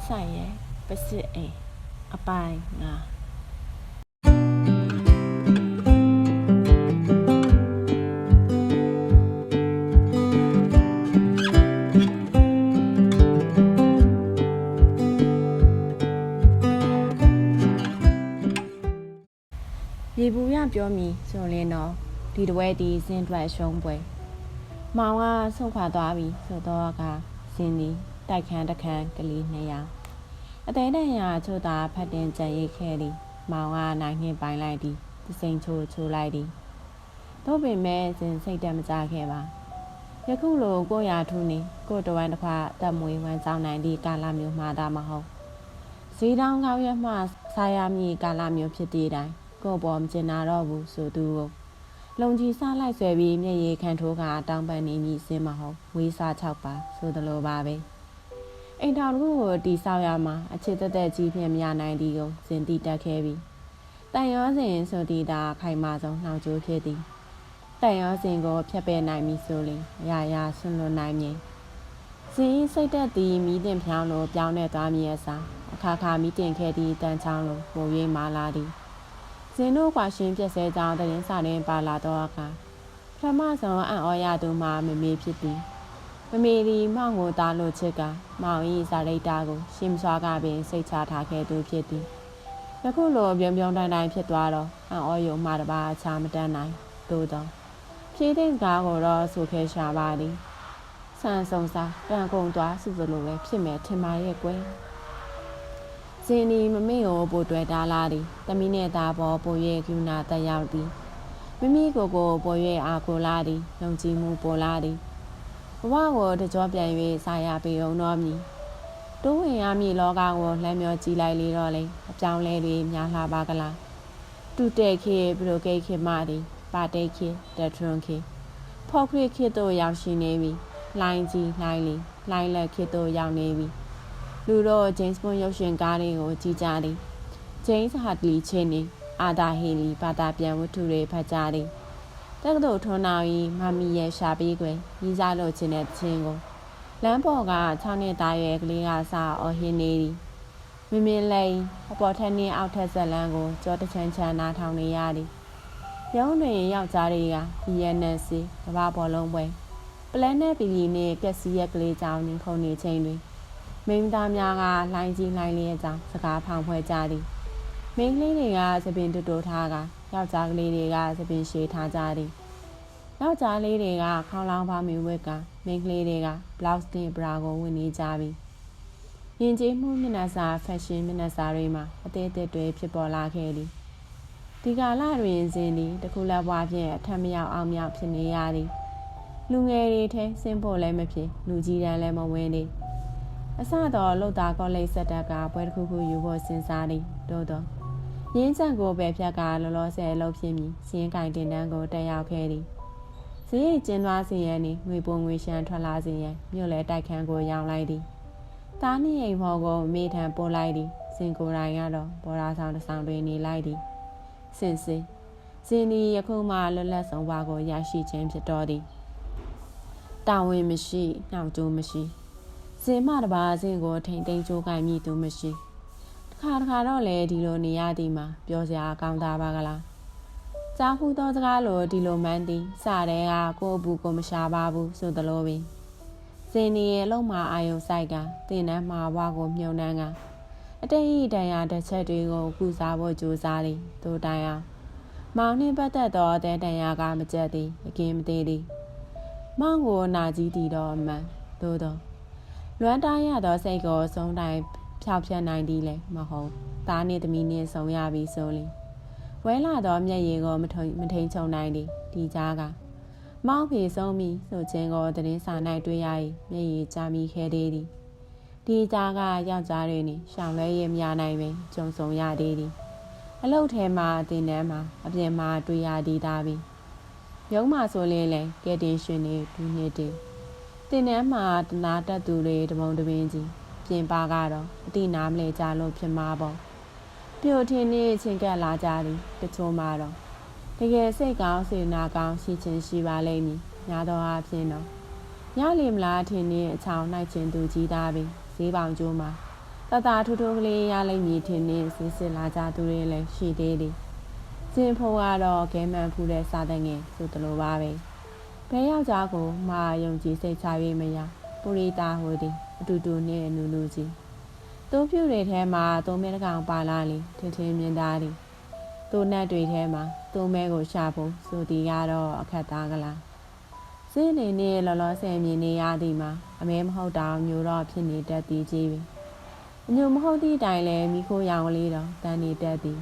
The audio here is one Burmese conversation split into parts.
မောင်သိန်းဆိုင်ရဲ့ပစစ်အိမ်အပိုင်းငါရေဘူးရပြောမိဆိုရင်တော့ဒီတပွဲဒီစင်အတွက်ရှုံးပွဲမောင်ကဆုံးခွာသွားပြီဆိုတော့ကစင်ဒီတိုက်ခန်းတစ်ခန်းကလေးနှစ်ယောက် အသေးတန်ရာချို့တာဖတ်တင်ကြံရိတ်ခဲ့သည်မောင်ကနိုင်နှင်းပိုင်းလိုက်သည်သစိန်ချိုးချိုးလိုက်သည်တို့ပင်မဲ့စင်စိတ်တက်မကြခဲ့ပါယခုလိုကိုရာထူးနေကိုတဝမ်းတစ်ခွတက်မွေးဝမ်းဆောင်နိုင်သည့်ကာလမျိုးမှာဒါမဟုတ်ဈေးတောင်းကောင်းရမှစားရမည့်ကာလမျိုးဖြစ်သည့်တိုင်ကို့ပေါ်မကျင်နာတော့ဘူးဆိုသူကိုလုံကြီးစားလိုက်ဆွဲပြီးမျက်ရည်ခံထိုးကတောင်းပန်နေမိစင်းမဟုတ်ဝေးစား၆ပါဆိုသလိုပါပဲ အိမ်ထောင်တစ်ခုကိုတီဆောက်ရမှာအချစ်တက်တက်ကြီးဖြင့်မရနိုင်သည်ကိုစင်တိတက်ခဲ့ပြီးတန်ရောစင်ဆိုသည်ဒါခိုင်မာဆုံးနှောင်ကြိုးဖြစ်သည်တန်ရောစင်ကိုဖျက်ပယ်နိုင်ပြီဆိုရင်အရာရာဆွန့်လွတ်နိုင်မည်စင်စိတ်သက်သည်မိတင်ဖြောင်းလိုပြောင်းနေသွားမည်အစားအခါခါမိတင်ခဲ့သည့်တန်ချောင်းလိုပုံရိပ်မာလာသည်ဇင်းတို့ကွာရှင်ပြက်စဲကြောင်းတရင်စာတွင်ပါလာတော့အခါပထမဆုံးအံ့ဩရသူမှာမမေဖြစ်သည် မမေဒီမောင်ကိုသားလို့ချစ်ကမောင်၏ဇာရိတ်တာကို ရှင်းစွာကပင်စိတ်ချထားခဲ့သူဖြစ်သည်ယခုလိုပြုံပြုံတိုင်းတိုင်းဖြစ်သွားတော့အံ့ဩယုံမှတပါအခြားမတတ်နိုင်သို့သောဖြည့်တဲ့ကားကိုတော့ဆိုခဲရှာပါသည်ဆန်ဆုံစားတန်ကုန်သွားစုစလိုပဲဖြစ်မယ်ထင်ပါရဲ့ကွယ်ဇင်းဒီမမေကိုပို့တွေ့တာလာသည်တမီးနဲ့သားပေါ်ပို့၍ကျူနာတက်ရောက်သည်မိမိကိုယ်ကိုပို့၍အာကိုလာသည်ယုံကြည်မှုပေါ်လာသည် ဘဝကိုတကြောပြန်၍စာရပေုံတော်မူတိုးဝင်ရမည်လောကကိုလှမ်းမျောကြည့်လိုက်လေတော့လေအပြောင်းလဲတွေများလှပါကလားတူတဲ့ခေဘလိုကိတ်ခေမသည်ပါတိတ်ခေတက်ထွန်းခေဖောက်ခရခေတို့ရောက်ရှိနေပြီလိုင်းကြီးလိုင်းလီလိုင်းလက်ခေတို့ရောက်နေပြီလူတော့ James Bond ရုပ်ရှင်ကားတွေကိုကြည့်ကြသည် James Hartley ချင်းနေအာဒါဟီလီဘာသာပြန်ဝတ္ထုတွေဖတ်ကြသည် တက္ကသိုလ်ထွန်းနာ၏မမီရဲ့ရှာပေးကွယ်ကြီးစားလို့ခြင်းတဲ့ချင်းကိုလမ်းပေါ်က6နှစ်သားရွယ်ကလေးကစာအော်ဟင်းနေသည်မင်းမင်းလေးအပေါ်ထက်နှင်းအောက်ထက်ဇက်လန်းကိုကြောတချမ်းချမ်းနားထောင်နေရသည်ရုံးတွင်ယောက်ျားတွေက BNC ကမ္ဘာဘောလုံးပွဲပလန်နဲ့ပီလီနဲ့ပျက်စီးရက်ကလေးကြောင့်နေခုန်နေချိန်တွင်မိန်းသားများကလိုင်းကြီးလိုင်းလေးအကြောင်းစကားဖောင်ဖွဲ့ကြသည်မိန်းကလေးတွေကသပင်တူတူထားက ယောက်ျားကလေးတွေကသပင်ရှည်ထားကြသည်ယောက်ျားလေးတွေကခေါင်းလောင်းပေါင်းမီဝက်ကမိန်းကလေးတွေက blouse နဲ့ bra ကိုဝင်နေကြပြီယဉ်ကျေးမှုမျက်နှာစာ fashion မျက်နှာစာတွေမှာအသေးအသေးတွေဖြစ်ပေါ်လာခဲ့သည်ဒီကာလတွင်ဇင်းသည်တခုလက်ဘွားဖြင့်အထက်မရောက်အောင်မြောက်ဖြစ်နေရသည်လူငယ်တွေထဲစင်ဖို့လည်းမဖြစ်လူကြီးတန်းလည်းမဝင်သည်အစတော့လုတ်သားကောလိပ်ဆက်တက်ကပွဲတစ်ခုခုယူဖို့စဉ်းစားသည်တို့တော့ ရင်းချန်ကိုပဲဖြတ်ကလောလောဆယ်လှုပ်ဖြစ်မည်စင်းကင်တင်တန်းကိုတက်ရောက်ခဲ့သည်ဈေးရိတ်ကျင်းသွားစေရန်နှင့်ငွေပုံငွေရှမ်းထွက်လာစေရန်မြို့လဲတိုက်ခန်းကိုရောင်းလိုက်သည်သားနှင့်အိမ်မော်ကိုမိထံပို့လိုက်သည်စင်ကိုယ်တိုင်ကတော့ဘော်ရာဆောင်တစ်ဆောင်တွင်နေလိုက်သည်စင်စစ်စင်ဒီယခုမှလွတ်လပ်ဆုံးဘဝကိုရရှိခြင်းဖြစ်တော်သည်တာဝန်မရှိနှောင့်ကြိုးမရှိစင်မတပါးစင်ကိုထိန်သိမ်းကြိုးကင်မိသူမရှိတ ခါတခါတော့လေဒီလိုနေရသည်မှာပြောစရာကောင်းတာပါကလားကြားဖူးသောစကားလိုဒီလိုမှန်းသည်စတဲ့ကကိုအဘူးကိုမရှာပါဘူးဆိုသလိုပင်စင်နေရဲ့လုံးမအာယုံဆိုင်ကတင်နှမ်းမှာဘွားကိုမြုံနှမ်းကအတိတ်ဤတန်ရာတစ်ချက်တွေကိုကုစားဖို့ကြိုးစားသည်တို့တိုင်အောင်မောင်နှင့်ပတ်သက်သောတဲတန်ရာကမကြက်သည်အကင်းမသေးသည်မောင်ကိုနာကြီးတည်တော်အမှန်သို့သောလွမ်းတားရသောစိတ်ကိုဆုံးတိုင်း ဖျောက်ဖျက်နိုင်သည်လည်းမဟုတ်သားနှင့်သမီးနှင့်ဆုံးရပြီဆိုလျှင်ဝဲလာသောမျက်ရည်ကိုမထုံမထိန်ချုံနိုင်သည်ဒီကြားကမောက်ဖေဆုံးပြီဆိုခြင်းကိုသတင်းစာ၌တွေ့ရ၏မျက်ရည်ကျမိခဲ့သေးသည်ဒီကြားကယောက်ျားတွေနှင့်ရှောင်လဲရမရနိုင်ပင်ကြုံဆုံရသေးသည်အလုတ်ထဲမှာတင်တန်းမှာအပြင်မှာတွေ့ရသည်သားပြီရုံးမှာဆိုရင်လည်းကဲတင်ရှင်နေဒူးနေတည်တင်တန်းမှာတနာတက်သူတွေတမုံတပင်းကြီး ပြင်ပါကတော့အတိနာမလဲကြလို့ဖြစ်မှာပေါ့ပြိုထင်းနေချင်းကပ်လာကြသည်တချို့မှာတော့တကယ်စိတ်ကောင်းစေနာကောင်းရှိချင်းရှိပါလိမ့်မည်ညာတော့အဖြစ်တော့ရလီမလားထင်နေအချောင်းနိုင်ချင်သူကြီးသားပဲဈေးပေါင်ကျိုးမှာတတထူးထူးကလေးရလိမ့်မည်ထင်နေစစ်စစ်လာကြသူတွေလည်းရှိသေးတယ်စင်ဖို့ကတော့ဂဲမန်ဖူးတဲ့စာတဲ့ငယ်ဆိုတလိုပါပဲဘဲယောက်ျားကိုမာယုံကြည်စိတ်ချ၍မရပူရီတာဟိုသည် အတူတူနဲ့နူနူကြီးသူ့ဖြူတွေထဲမှာသုံးမဲတစ်ကောင်ပါလာလေထင်ထင်မြင်သားသည်သူ့နတ်တွေထဲမှာသူ့မဲကိုရှာဖို့ဆိုသည်ကတော့အခက်သားကလားစင်းနေနဲ့လောလောဆယ်မြင်နေရသည်မှာအမဲမဟုတ်တာမျိုးတော့ဖြစ်နေတတ်သည်ကြီးပဲအညိုမဟုတ်သည့်တိုင်လဲမိခိုးရောင်ကလေးတော့တန်နေတတ်သည်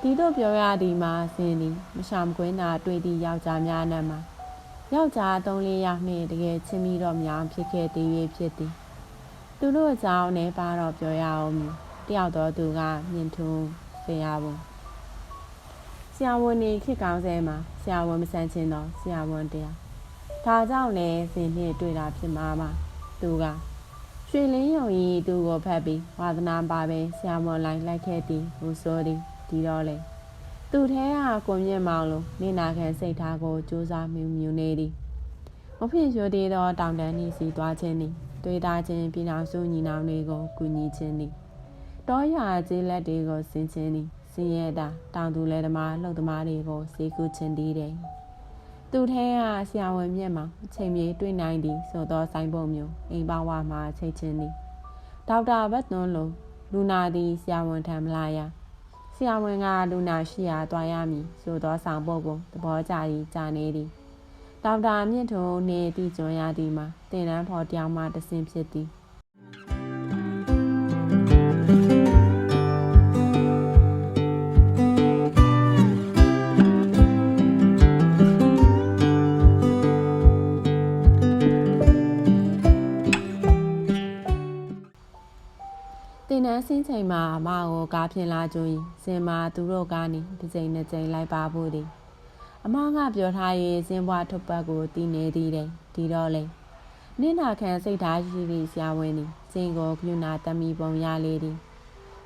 ဒီတော့ပြောရသည်မှာစင်းသည်မရှာမကွင်းသာတွေ့သည့်ယောက်ျားများနဲ့မှာယောက်ျား၃လေးယောက်နှင့်တကယ်ချင်းမိတော့များဖြစ်ခဲ့သေး၍ဖြစ်သည် သူတို့အကြောင်းနဲ့ပါတော့ပြောရအောင်မည်တယောက်တော့သူကမြင့်ထွန်းဆရာဝန်ဆရာဝန်နေခေတ်ကောင်းစဲမှာဆရာဝန်မဆန်ချင်းတော့ဆရာဝန်တရားဒါကြောင့်လဲစင်နှင့်တွေ့တာဖြစ်မှာပါသူကရွှေလင်းယုံကြီးသူ့ကိုဖတ်ပြီးဝါသနာပါပဲဆရာဝန်လိုက်လိုက်ခဲ့သည်ဟူဆိုသည်ဒီတော့လေသူ့ထဲကကိုမြင့်မောင်လိုနေနာခံစိတ်ထားကိုစူးစမ်းမြူမြူနေသည်မဖြစ်ရွသေးသောတောင်တန်းနှင့်စီသွားခြင်းသည် တွေ့တာချင်းပြည်အောင်စုညီနောင်တွေကိုကူညီခြင်းသည်တောရွာကျေးလက်တွေကိုဆင်ခြင်းသည်စင်ရတာတောင်သူလယ်သမားလှုပ်သမားတွေကိုစေကူခြင်းသည်တဲ့သူထဲကဆရာဝန်မြတ်မောင်အချိန်မြေတွေ့နိုင်သည်ဆိုသောဆိုင်ပုံမျိုးအိမ်ပါဝါမှာချိတ်ခြင်းသည်ဒေါက်တာဘတ်သွန်းလိုလူနာသည်ဆရာဝန်ထံမလာရဆရာဝန်ကလူနာရှိရာသွားရမည်ဆိုသောဆောင်ပုတ်ကိုသဘောကျသည်ကြာနေသည် ဒေါက်တာမြင့်ထုံနေတည်ကျွမ်းရသည်မှာတင်တန်းဖော်တောင်မှတဆင်ဖြစ်သည်တင်နန်းစင်းချိန်မှာမကိုကားဖြင်လာကြရင်စင်မာသူတို့ကနေတစ်ချိန်နှစ်ချိန်လိုက်ပါဖို့သည် အမကပြောထားရေးစင်ဘွားထုတ်ပတ်ကိုတည်နေသည်တဲ့ဒီတော့လေနင့်နာခံစိတ်ဓာတ်ရှိသည့်ဆရာဝန်သည်စင်ကိုကလူနာတမီပုံရလေသည်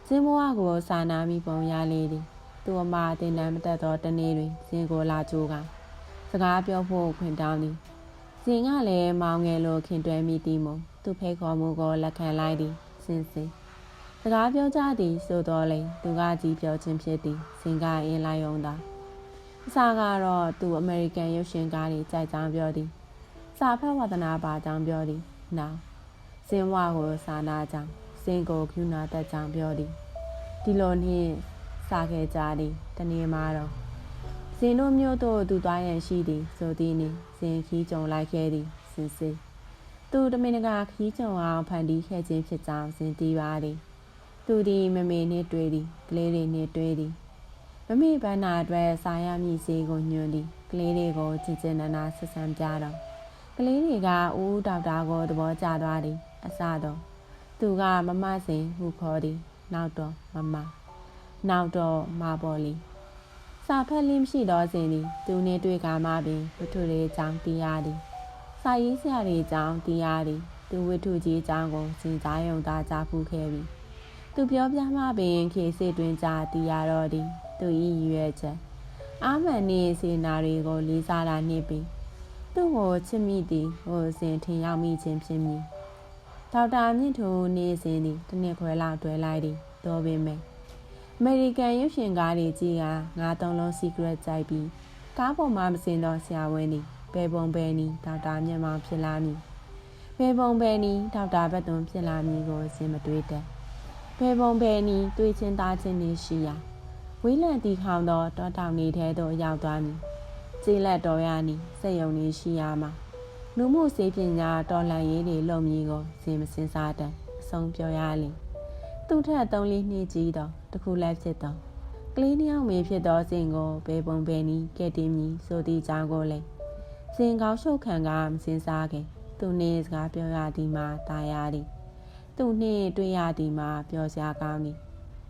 စင်ဘွားကိုစာနာမိပုံရလေသည်သူအမတင်နန်းမတက်သောတနေ့တွင်စင်ကိုလာကြိုးကစကားပြောဖို့ခွင့်တောင်းသည်စင်ကလည်းမောင်ငယ်လိုခင်တွဲမိသည်မို့သူဖိတ်ခေါ်မှုကိုလက်ခံလိုက်သည်စင်စင်စကားပြောကြသည်ဆိုတော့လေသူကကြီးပြောခြင်းဖြစ်သည်စင်ကအင်းလိုက်ုံသာ အစားကတော့သူအမေရိကန်ရုပ်ရှင်ကားတွေကြိုက်ကြောင်းပြောသည်စာဖတ်ဝါသနာပါကြောင်းပြောသည်နောက်စင်ဝါကိုစာနာကြောင်းစင်ကိုကျူနာတက်ကြောင်းပြောသည်ဒီလိုနှင့်စာခဲ့ကြသည်တနေ့မှတော့စင်တို့မျိုးတို့သူသွားရန်ရှိသည်ဆိုသည်နှင့်စင်ခီးကြုံလိုက်ခဲ့သည်စင်စစ်သူတမင်တကာခီးကြုံအောင်ဖန်တီးခဲ့ခြင်းဖြစ်ကြောင်းစင်တီးပါသည်သူဒီမမေနှင့်တွေ့သည်ကလေးတွေနှင့်တွေ့သည် မမေဘန်းနာအတွက်စာရမည်စေကိုညွှန်သည်ကလေးတွေကိုချစ်ချင်နနာဆက်ဆံပြတော့ကလေးတွေကဦးဒေါက်တာကိုသဘောကျသွားသည်အစတော့သူကမမစင်ဟုခေါ်သည်နောက်တော့မမနောက်တော့မပေါ်လီစာဖတ်လင်းမရှိတော့စဉ်သည်သူနှင့်တွေ့ကမှပင်ဝတ္ထုတွေအကြောင်းသိရသည်စာရေးဆရာတွေအကြောင်းသိရသည်သူဝတ္ထုကြီးအကြောင်းကိုစဉ်းစားရုံသာကြားဖူးခဲ့ပြီ သူပြောပြမှပင်ခေစစ်တွင်ကြာတီရတော့သည်သူ၏ရွယ်ချက်အာမန်နှင့်စေနာတွေကိုလေးစားတာနှင့်ပင်သူ့ကိုချစ်မိသည်ဟိုစဉ်ထင်ရောက်မိခြင်းဖြစ်မည်ဒေါက်တာမြင့်ထိုနေစဉ်သည်တစ်နှစ်ခွဲလောက်တွဲလိုက်သည်တော်ပင်မဲ့အမေရိကန်ရုပ်ရှင်ကားတွေကြီးကငါးသုံးလုံး secret ကြိုက်ပြီးကားပေါ်မှာမစင်တော့ဆရာဝန်သည်ဘယ်ပုံဘယ်နီဒေါက်တာမြင့်မောင်ဖြစ်လာမည်ဘယ်ပုံဘယ်နီဒေါက်တာဘတ်သွန်ဖြစ်လာမည်ကိုစဉ်မတွေးတတ် ဘယ်ပုံဘယ်နီတွေးချင်းသားချင်းနေရှိရာဝေးလံတီခေါင်သောတောတောင်နေထဲသို့ရောက်သွားမည်ကျေးလက်တော်ရနီစက်ယုံနေရှိရမှာလူမှုစေပညာတော်လှန်ရေးတွေလုံမည်ကိုစဉ်မစင်စားတတ်အဆုံးပြောရလိသူထက်သုံးလေးနှစ်ကြီးတော့တခုလိုက်ဖြစ်တော့ကလေးနှစ်ယောက်မေဖြစ်သောစဉ်ကိုဘယ်ပုံဘယ်နီကဲ့တင်မည်ဆိုသည့်ကြောင်းကိုလေစဉ်ကောင်းရှုပ်ခံကမစင်စားခင်သူနှင့်စကားပြောရသည်မှာတာယာသည် သူနှင့်တွေ့ရသည်မှာပျော်စရာကောင်းသည်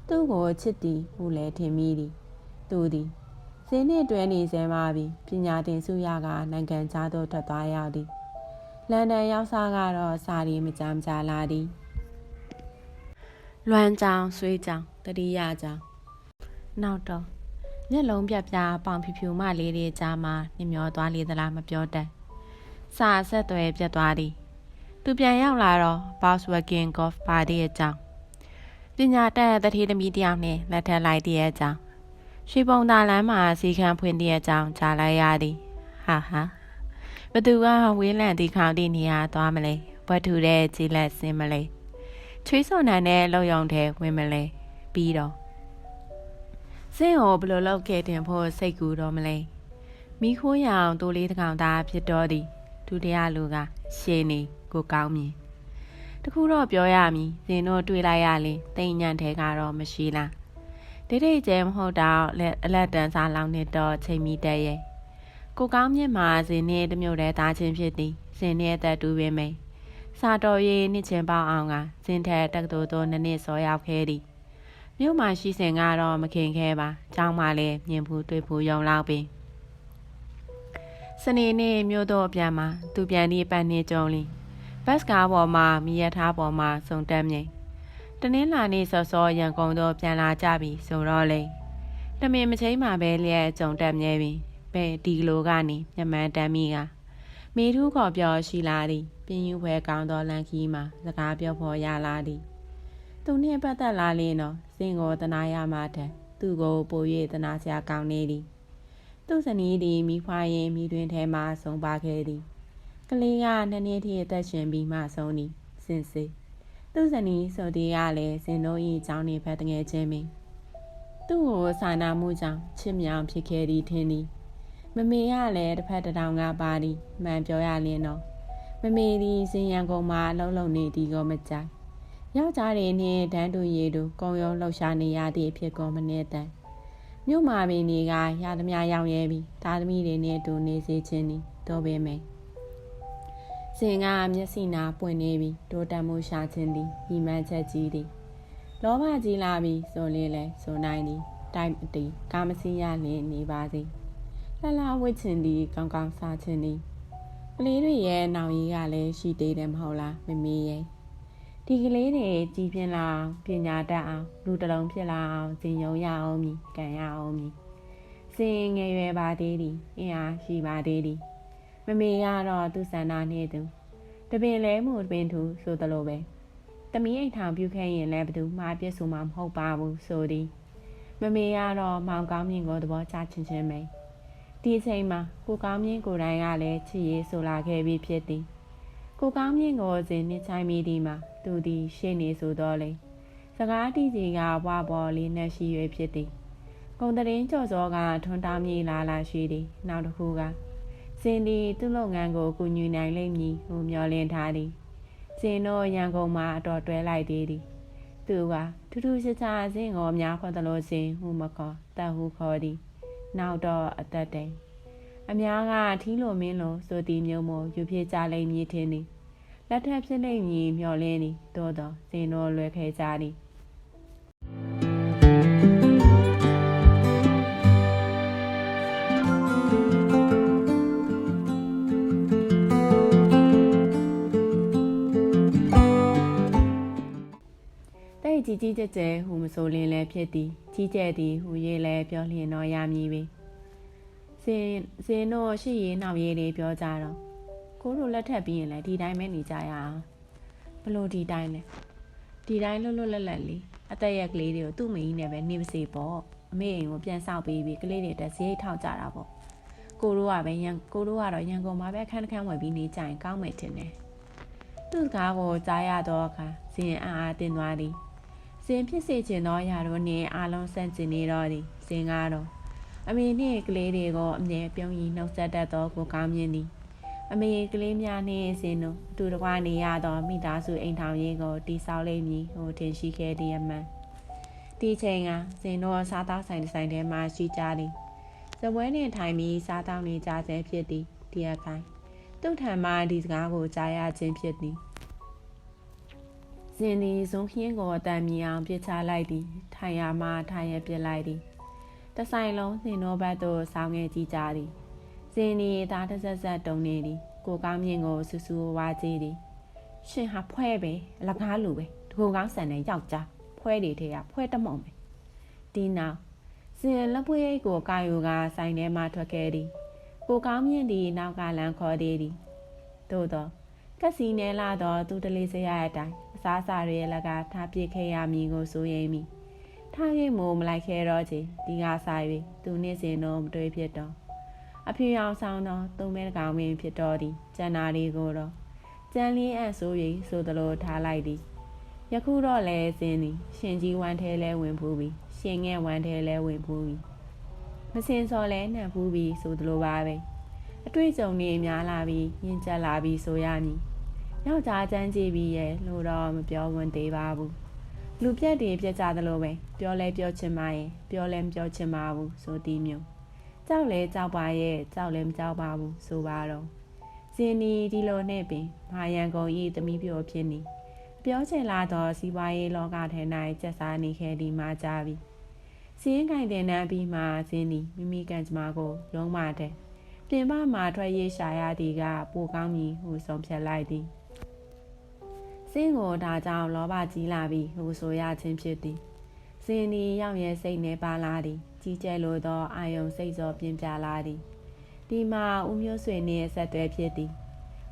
သူ့ကိုချစ်သည်ဟုလည်းထင်မိသည်သူသည်စင်းနှင့်တွဲနေစဲမှပြီပညာသင်စုရကနိုင်ငံခြားသို့ထွက်သွားရောက်သည်လန်ဒန်ရောက်စားကတော့စာရီမကြမ်းကြလာသည်လွမ်းကြောင်ဆွေးကြောင်တတိယကြောင်နောက်တော့မျက်လုံးပြပြပေါင်ဖြူဖြူမလေးတွေကြားမှာနှမျောသွားလေသလားမပြောတတ်စာဆက်သွယ်ပြတ်သွားသည် သူပြန်ရောက်လာတော့ Volkswagen Golf ပါတီအကြောင်းပညာတတ်တတိသမီးတယောက်နဲ့လက်ထပ်လိုက်တဲ့အကြောင်းရွှေပုံသာလမ်းမှာစီခံဖွင့်တဲ့အကြောင်းကြားလိုက်ရသည်ဟာဟာဘသူကဝေးလံတီခေါင်တီနေရသွားမလဲဘတ်ထူတဲ့ကြည်လက်စင်းမလဲချွေးစော်နန်တဲ့လောက်ရုံထဲဝင်မလဲပြီးတော့စင်းကိုဘယ်လိုလုပ်ခဲ့တင်ဖို့စိတ်ကူတော့မလဲမိခိုးရောင်တိုးလေးတကောင်သားဖြစ်တော့သည်ဒုတိယလူကရှင်းနေ ကိုကောင်းမြင်တခုတော့ပြောရမည်ဇင်တို့တွေ့လိုက်ရရင်တိမ်ညံထဲကတော့မရှိလားဒိဋ္ဌိကျဲမဟုတ်တော့လက်အလက်တန်းစားလောင်းနေတော့ချိန်မီတဲ့ရဲ့ကိုကောင်းမြင့်မှာဇင်နဲ့တမျိုးတည်းသားချင်းဖြစ်သည်ဇင်နဲ့သက်တူပင်မယ်စာတော်ရေးနှစ်ချင်းပေါအောင်ကဇင်ထက်တက်တိုးတိုးနှစ်နှစ်စောရောက်ခဲ့သည်မြို့မှာရှိစဉ်ကတော့မခင်ခဲပါ။ကျောင်းမှာလည်းမြင်ဘူးတွေ့ဘူးယုံလောက်ပင်စနေနေ့မြို့တော်အပြန်မှာသူပြန်ဒီပန်နေကြုံလီ ဘတ်ကားပေါ်မှာမိရထားပေါ်မှာစုံတက်မြိန်တနင်္လာနေ့စောစောရန်ကုန်တော့ပြန်လာကြပြီဆိုတော့လေတမင်မချင်းမှာပဲလျက်ကြုံတက်မြဲပြီဘယ်ဒီလိုကနေမြမန်တမ်းမိကမေထူးခေါ်ပြောရှိလာသည်ပြင်းယူဖွဲကောင်းသောလန်ခီမှာစကားပြောဖို့ရလာသည်သူနှင့်ပတ်သက်လာလင်းတော့စင်ကိုတနာရမှတဲ့သူ့ကိုပို၍တနာစရာကောင်းနေသည်သူ့ဇနီးသည်မိဖွားရင်မိတွင်ထဲမှဆုံးပါခဲ့သည် ကလေးကနှစ်နှစ်ထိအသက်ရှင်ပြီးမှဆုံးသည်စင်စေသူ့ဇနီးဆိုသည်ကလည်းစင်တို့၏ကျောင်းနေဖက်တငယ်ချင်းမင်းသူ့ကိုစာနာမှုကြောင့်ချစ်မြောင်ဖြစ်ခဲ့သည်ထင်သည်မမေကလည်းတစ်ဖက်တစ်ထောင်ကပါသည်မှန်ပြောရလင်းတော့မမေသည်စင်ရန်ကုန်မှာအလုံးလုံးနေသည်ကိုမကြိုက်ယောက်ျားတွေနဲ့တန်းတူရည်တို့ကုံရုံလှုပ်ရှားနေရသည့်အဖြစ်ကိုမနစ်တန်မြို့မှာပင်နေကရသမျှရောက်ရဲပြီးသားသမီးတွေနဲ့တူနေစေခြင်းနီတော့ပေမယ် စင်ကမျက်စိနာပွင့်နေပြီးတိုးတက်မှုရှာခြင်းသည်ညီမှန်းချက်ကြီးသည်လောဘကြီးလာပြီးဆိုလင်းလဲဆိုနိုင်သည်တိုက်အတီကာမစီရလင်းနေပါစေလှလှဝစ်ချင်သည်ကောင်းကောင်းစားခြင်းသည်ကလေးတွေရဲ့နောင်ကြီးကလည်းရှိသေးတယ်မဟုတ်လားမမေရဲ့ဒီကလေးတွေကြီးပြင်းလာအောင်ပညာတတ်အောင်လူတလုံးဖြစ်လာအောင်ဇင်ယုံရအောင်မြည်ကံရအောင်မြည်စင်ငယ်ရွယ်ပါသေးသည်အင်းအားရှိပါသေးသည် မမေကတော့သူ့ဆန္ဒနဲ့သူတပင်လဲမှုတပင်သူဆိုသလိုပဲတမီးအိမ်ထောင်ပြုခဲ့ရင်လည်းဘသူမှားပြစ်ဆိုမှမဟုတ်ပါဘူးဆိုသည်မမေကတော့မောင်ကောင်းမြင့်ကိုသဘောချချင်းချင်းပဲဒီအချိန်မှာကိုကောင်းမြင့်ကိုယ်တိုင်ကလည်းချစ်ရေးဆိုလာခဲ့ပြီးဖြစ်သည်ကိုကောင်းမြင့်ကိုစဉ်နှစ်ချိုင်းမိသည်မှာသူသည်ရှေ့နေဆိုတော့လေစကားတီးစီကဘွားပေါ်လေးနဲ့ရှိရွယ်ဖြစ်သည်ကုံတရင်ကြော်စောကထွန်းတားမြေးလာလာရှိသည်နောက်တစ်ခုက စင်ဒီသူ့လုပ်ငန်းကိုကူညီနိုင်လိမ့်မည်ဟုမျှော်လင့်ထားသည်စင်တို့ရန်ကုန်မှာအတော်တွဲလိုက်သေးသည်သူကထူးထူးခြားခြားစင်ကိုများခေါ်သလိုစင်ဟုမခေါ်တတ်ဟုခေါ်သည်နောက်တော့အသက်တိန်အများကထီးလိုမင်းလိုဆိုသည်မျိုးမို့ယူဖြစ်ကြလိမ့်မည်ထင်သည်လက်ထက်ဖြစ်လိမ့်မည်မျှော်လင့်သည်သို့သောစင်တော်လွယ်ခဲကြသည် ကြီးကြီးကျယ်ကျယ်ဟူမဆိုလင်းလည်းဖြစ်သည်ကြီးကျယ်သည်ဟူ၍လည်းပြောလျင်တော့ရမည်ပေစင်စင်တို့ရှိရင်နှောင်ရည်တွေပြောကြတော့ကိုတို့လက်ထပ်ပြီးရင်လည်းဒီတိုင်းပဲနေကြရအောင်ဘလို့ဒီတိုင်းလဲဒီတိုင်းလွတ်လွတ်လပ်လပ်လေးအသက်ရက်ကလေးတွေကိုသူ့မိန်းနဲ့ပဲနေပါစေပေါ့အမေအိမ်ကိုပြန်ဆောက်ပေးပြီးကလေးတွေတက်ဈေးထောက်ကြတာပေါ့ကိုတို့ကပဲရန်ကိုတို့ကတော့ရန်ကုန်မှာပဲခန်းတစ်ခန်းဝယ်ပြီးနေကြရင်ကောင်းမယ်ထင်တယ်သူ့စကားကိုကြားရတော့အခါဇင်အားအားတင်သွားသည် ဇင်ဖြစ်စေချင်သောຢာတို့နှင့်အားလုံးဆန့်ကျင်နေတော့သည်ဇင်ကတော့အမေနှင့်ကလေးတွေကိုအမြဲပြုံးရီနှုတ်ဆက်တတ်သောကိုကောင်းမြင်သည်အမေကလေးများနှင့်စင်တို့အတူတကွနေရသောမိသားစုအိမ်ထောင်ရေးကိုတိဆောက်လိမ့်မည်ဟိုထင်ရှိခဲ့သည်အမှန်ဒီချိန်ကစင်တို့စားသောက်ဆိုင်တစ်ဆိုင်ထဲမှာရှိကြသည်ဇပွဲနှင့်ထိုင်ပြီးစားသောက်နေကြဆဲဖြစ်သည်ဒီအခိုင်သူ့ထံမှဒီစကားကိုကြားရခြင်းဖြစ်သည် စင်သည်ဇုံခင်းကိုအတန်မြင်အောင်ပြစ်ချလိုက်သည်ထိုင်ရမှထိုင်ရပြစ်လိုက်သည်တဆိုင်လုံးစင်တို့ဘက်သို့ဆောင်းငယ်ကြည့်ကြသည်စင်ဒီသားတစ်ဆက်ဆက်တုံနေသည်ကိုကောင်းမြင့်ကိုစူးစူးဝါကြည့်သည်ရှင်ဟာဖွဲပဲအလကားလူပဲဒီကိုကောင်းဆန်တဲ့ယောက်ျားဖွဲတွေထဲကဖွဲတမောင်ပဲဒီနောက်စင်လက်ပွေးအိတ်ကိုကာယိုကဆိုင်ထဲမှထွက်ခဲ့သည်ကိုကောင်းမြင့်သည်နောက်ကလမ်းခေါ်သေးသည်သို့တော့ ကက်စီနဲလာတော့သူတလေးစရရဲ့အတိုင်းအစားအစာတွေရဲ့လကထားပြစ်ခဲ့ရမည်ကိုစိုးရိမ်မိထားရိပ်မို့မလိုက်ခဲတော့ချေဒီကစား၍သူနှင့်စင်တော့မတွေ့ဖြစ်တော့အဖြူရောင်ဆောင်တော့သုံးမဲတကောင်မင်းဖြစ်တော့သည်ကျန်နာဒီကိုတော့ကြံလင်းအပ်ဆို၍ဆိုသလိုထားလိုက်သည်ယခုတော့လဲစင်းသည်ရှင်ကြီးဝမ်းထဲလဲဝင်ဖူးပြီးရှင်ငဲ့ဝမ်းထဲလဲဝင်ဖူးပြီးမစင်စော်လဲနှံဖူးပြီးဆိုသလိုပါပဲအတွေ့အကြုံတွေများလာပြီးညင်ကျက်လာပြီးဆိုရမည် ယောက်ျားချမ်းကြည့်ပြီးရဲ့လို့တော့မပြောဝင်သေးပါဘူးလူပြက်တွေပြက်ကြသလိုပဲပြောလဲပြောချင်ပါရဲ့ပြောလဲမပြောချင်ပါဘူးဆိုသည်မျိုးကြောက်လဲကြောက်ပါရဲ့ကြောက်လဲမကြောက်ပါဘူးဆိုပါတော့စင်နီဒီလိုနဲ့ပင်မာယံကုန်ဤသမီးပြောဖြစ်နေပြောချင်လာတော့စီးပွားရေးလောကထဲ၌ကျက်စားနေခဲ့ဒီမှာကြပြီစင်းကင်တင်နှမ်းပြီးမှစင်းနီမိမိကန်ကျမကို လုံးမတဲ့ပြင်ပမှာထွက်ရေးရှာရသည်ကပိုကောင်းမည်ဟုဆုံးဖြတ်လိုက်သည် စင်းကိုဒါကြောင့်လောဘကြီးလာပြီးဟိုဆိုရခြင်းဖြစ်သည်စင်းဒီရောက်ရဲစိတ်နေပါလာသည်ကြီးကျယ်လိုသောအာယုံစိတ်စောပြင်းပြလာသည်ဒီမှာဦးမျိုးဆွေနှင့်ဆက်သွဲဖြစ်သည်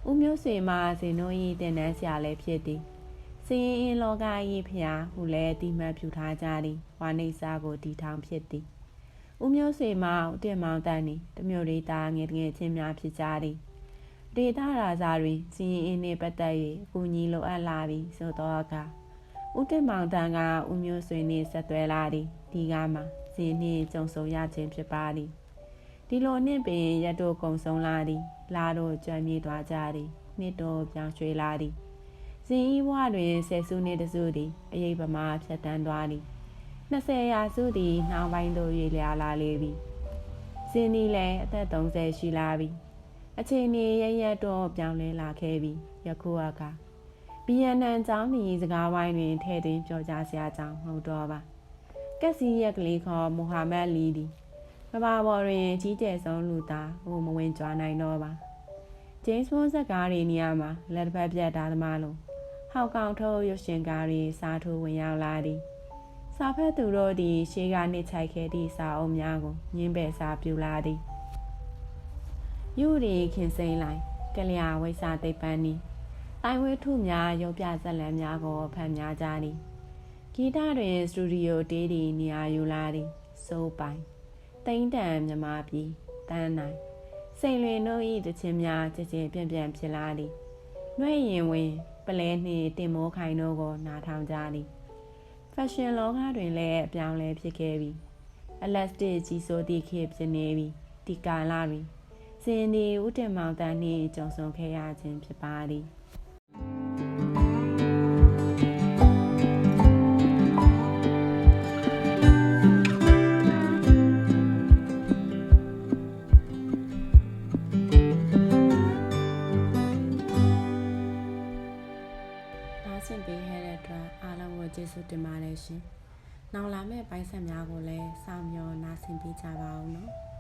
ဦးမျိုးဆွေမှာဇင်တို့၏တင်နန်းဆရာလည်းဖြစ်သည်စင်ရင်အင်းလောက၏ဖျားဟုလည်းတိမှတ်ဖြူထားကြသည်ဝါနေစာကိုတီထောင်ဖြစ်သည်ဦးမျိုးဆွေမှာဦးတင်မောင်တန်းသည်တမျိုးလေးသားငယ်ငယ်ချင်းများဖြစ်ကြသည် ဒေတာရာဇာတွင်စင်ရင်အင်းနှင့်ပတ်သက်၍အကူအညီလိုအပ်လာပြီးဆိုတော့အခါဦးတင်မောင်တန်းကဦးမျိုးဆွေနှင့်ဆက်သွဲလာသည်ဒီကမှာစင်နှင့်ကြုံဆုံရခြင်းဖြစ်ပါသည်ဒီလိုနှင့်ပင်ရတို့ကုံဆုံးလာသည်လာတို့ကြွမြေသွားကြသည်နှစ်တော်ပြောင်းရွှေ့လာသည်ဇင်ဤဘဝတွင်ဆယ်စုနှစ်တစုသည်အရေးပမာဖြတ်တန်းသွားသည်20ရာစုသည်နှောင်းပိုင်းသို့ရွေလျာလာလေပြီဇင်ဤလည်းအသက်30ရှိလာပြီ အချိန်နေရရက်တော့ပြောင်းလဲလာခဲ့ပြီယခုအခါဘီယန်နန်ကျောင်းဒီစကားဝိုင်းတွင်ထဲ့တင်ပြောကြားစရာကြောင်းမဟုတ်တော့ပါကက်စီရက်ကလေးခေါ်မိုဟာမက်လီသည်ကဘာပေါ်တွင်ကြီးကျယ်ဆုံးလူသားဟိုမဝင်ကြွားနိုင်တော့ပါဂျိမ်းစ်ဘွန်ဇက်ကားတွေနေရာမှာလက်တစ်ဖက်ပြတ်သားသမားလုံးဟောက်ကောင်ထုတ်ရွှင်ကားတွေစားထိုးဝင်ရောက်လာသည်စာဖက်သူတို့သည်ရှေးကနေခြိုက်ခဲ့သည့်စာအုပ်များကိုညင်းပယ်စာပြူလာသည် ယူရီခင်စိမ့်လိုက်ကလျာဝိစာသိပ္ပန်နီတိုင်ဝဲထုများရုပ်ပြဇက်လန်များကိုဖတ်များကြသည်ဂီတတွင်စတူဒီယိုတေးသည်နေရာယူလာသည်စိုးပိုင်တိမ့်တန်မြမပြည်တန်းနိုင်စိန်လွင်တို့၏တခြင်းများကြည်ကြည်ပြန့်ပြန့်ဖြစ်လာသည်နှွဲ့ရင်ဝင်ပလဲနှင့်တင်မိုးခိုင်တို့ကိုနားထောင်ကြသည်ဖက်ရှင်လောကတွင်လည်းအပြောင်းလဲဖြစ်ခဲ့ပြီအလက်စတစ်ကြီးစိုးသည့်ခေတ်ဖြစ်နေပြီဒီကာလတွင် စင်ဒီဦးတင်မောင်တန်းနှင့်ကြုံဆုံခဲ့ရခြင်းဖြစ်ပါသည်နားဆင်ပေးခဲ့တဲ့အတွက်အားလုံးကိုကျေးဇူးတင်ပါတယ်ရှင်။နောက်လာမယ့်ပိုင်းဆက်များကိုလည်းစောင့်မျှော်နားဆင်ပေးကြပါဦးနော်။